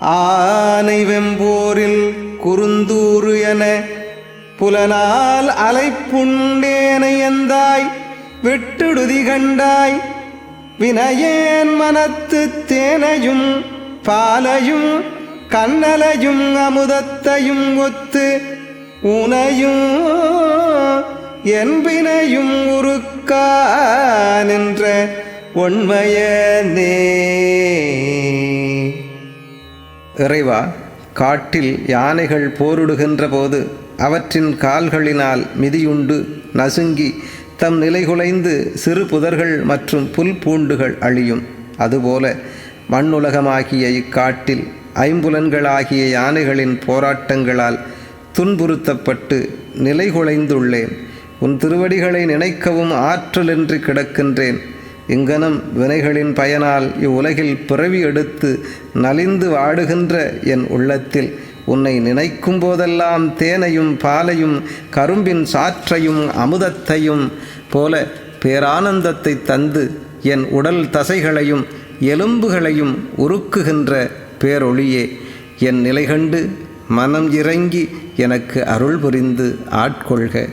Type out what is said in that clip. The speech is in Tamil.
ஆனை வெம்போரில் குறுந்தூறு என புலனால் அலைப்புண்டேனை எந்தாய்? விட்டுடுதி கண்டாய். வினையேன் மனத்து தேனையும் பாலையும் கண்ணலையும் அமுதத்தையும் ஒத்து உனையும் என்பினையும் உருக்கா நின்ற உண்மையனே இறைவா காட்டில் யானைகள் போரிடுகின்ற போது அவற்றின் கால்களினால் மிதியுண்டு நசுங்கி தம் நிலைகுலைந்து சிறு புதர்கள் மற்றும் புல் பூண்டுகள் அழியும். அதுபோல மண்ணுலகமாகிய இக்காட்டில் ஐம்புலன்களாகிய யானைகளின் போராட்டங்களால் துன்புறுத்தப்பட்டு நிலைகுலைந்துள்ளேன் உன் திருவடிகளை நினைக்கவும் ஆற்றலின்றி கிடக்கின்றேன். இங்கனம் வினைகளின் பயனால் இவ்வுலகில் பிறவி எடுத்து நலிந்து வாடுகின்ற என் உள்ளத்தில் உன்னை நினைக்கும் போதெல்லாம் தேனையும் பாலையும் கரும்பின் சாற்றையும் அமுதத்தையும் போல பேரானந்தத்தை தந்து என் உடல் தசைகளையும் எலும்புகளையும் உருக்குகின்ற பேரொளியே. என் நிலை கண்டு மனம் இறங்கி எனக்கு அருள் புரிந்து ஆட்கொள்க.